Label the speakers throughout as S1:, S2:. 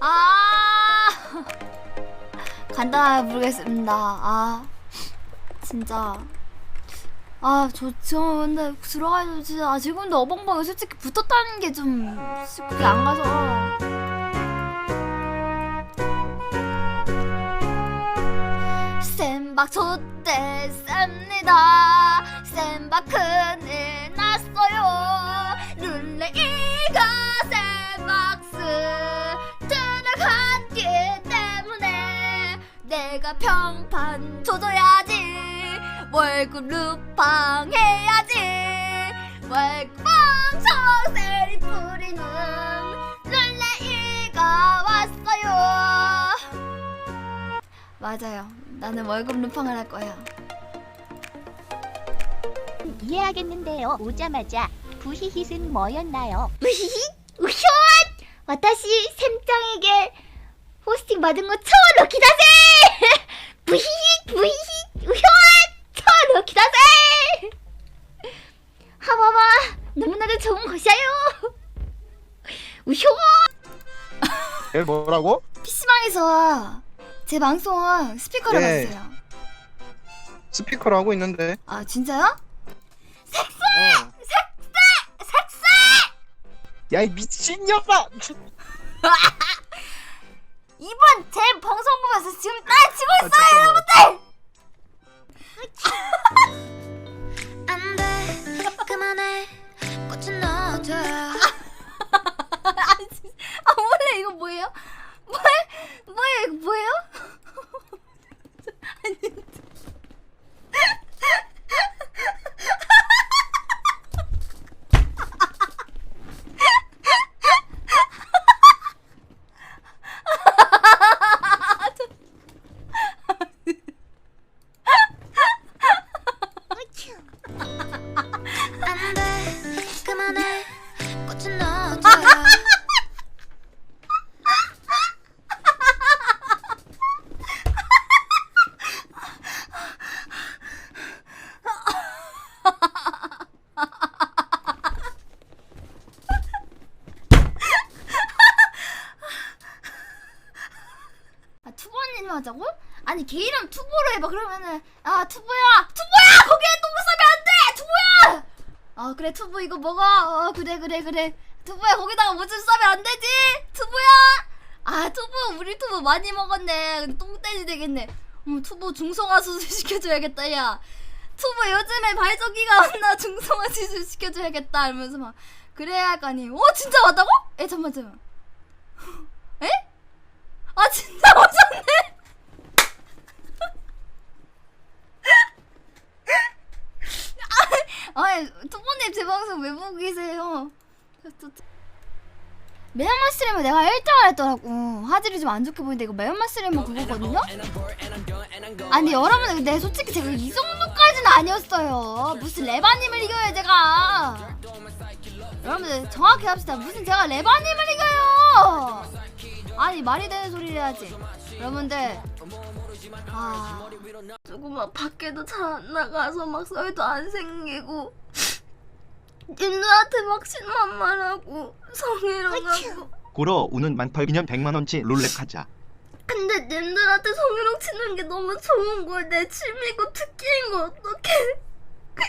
S1: 아 간단하게 부르겠습니다. 아 진짜 아저 저 근데 들어가서 진짜 아, 지금도 어벙벙이 솔직히 붙었다는 게 좀 그게 안 가서. 쌤박 좆대 쌉니다 쌤박 큰 평판 조져야지 월급 루팡 해야지 월급 엄청 세리 뿌리는 룰레이가 왔어요 맞아요. 나는 월급 루팡을 할 거야.
S2: 이해하겠는데요. 오자마자 부히힛은 뭐였나요?
S1: 우히히 우현 와타시 샘짱에게 호스팅 받은 거超 럭키다세 부히히 부히히 우현超 럭키다세 하와와 너무나도 좋은 것이에요 우현
S3: 에 뭐라고?
S1: PC방에서 제 방송 스피커로
S3: 예.
S1: 봤어요
S3: 스피커로 하고 있는데.
S1: 아 진짜요?
S3: 어. 야이 미친년아!
S1: 이번 제 방송 보면서 지금 나 치고
S3: 아.
S4: 안돼
S1: 하자고? 아니 걔 이름 투보로 해봐. 그러면은 아 투보야! 투보야! 거기에 똥 싸면 안돼! 투보야! 아 그래 투보 이거 먹어. 어 그래 그래 그래. 투보야 거기다가 뭐좀 싸면 안 되지? 투보야! 아 투보 우리 투보 많이 먹었네. 똥돼지 되겠네. 음 투보 중성화 수술 시켜줘야겠다 야. 투보 요즘에 발전기가 왔나 중성화 수술 시켜줘야겠다 이러면서 막 그래야 할거 아니에요. 어 진짜 맞다고? 에 잠만 잠만. 에? 아 진짜 오셨네. 아, 아니 투보님 제 방송 왜 보고 계세요? 매운맛 스트리머 내가 1등을 했더라고. 화질이 좀 안 좋게 보이는데 이거 매운맛 스트리머 그거거든요? 아니 여러분 근데 솔직히 제가 이 정도까지는 아니었어요. 무슨 레바님을 이겨요 제가. 여러분들 정확히 합시다. 무슨 제가 레바님을 이겨요? 아니 말이 되는 소리를 해야지. 여러분들 아 조금만 밖에도 잘 안 나가서 막 썰도 안 생기고 님들한테 막 신만 말하고 성희롱하고.
S5: 고러 우는 만펄 기념 100만원치 룰렛 하자.
S1: 근데 님들한테 성희롱 치는 게 너무 좋은 걸내 취미고 특기인 거 어떡해?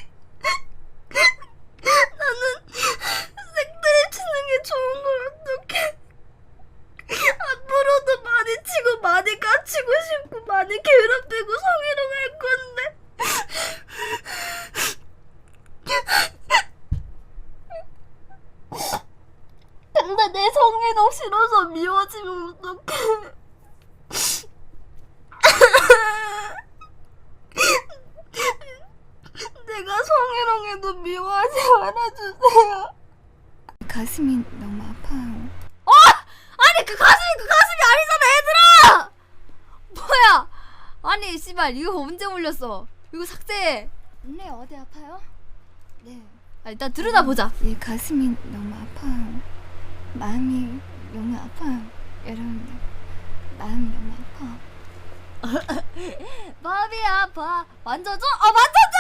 S1: 나는 색들이 치는 게 좋은 걸 어떡해 앞으로도 많이 치고 많이 까치고 싶고 많이 괴롭히고 성희롱 할 건데 근데 내 성희롱 미워지면 어떡해. 내가 성희롱해도 미워하지 말아주세요. 가슴이 너무 아파요. 어! 아니 그 가슴이 그 가슴이 아니잖아 얘들아! 뭐야? 아니 씨발 이거 언제 올렸어? 이거 삭제해 눈에 어디 아파요? 네. 아, 일단 들여다 보자. 이 가슴이 너무 아파요. 마음이 너무 아파요 여러분들 마음이 아파 마음이 아파 만져줘? 어 만져줘!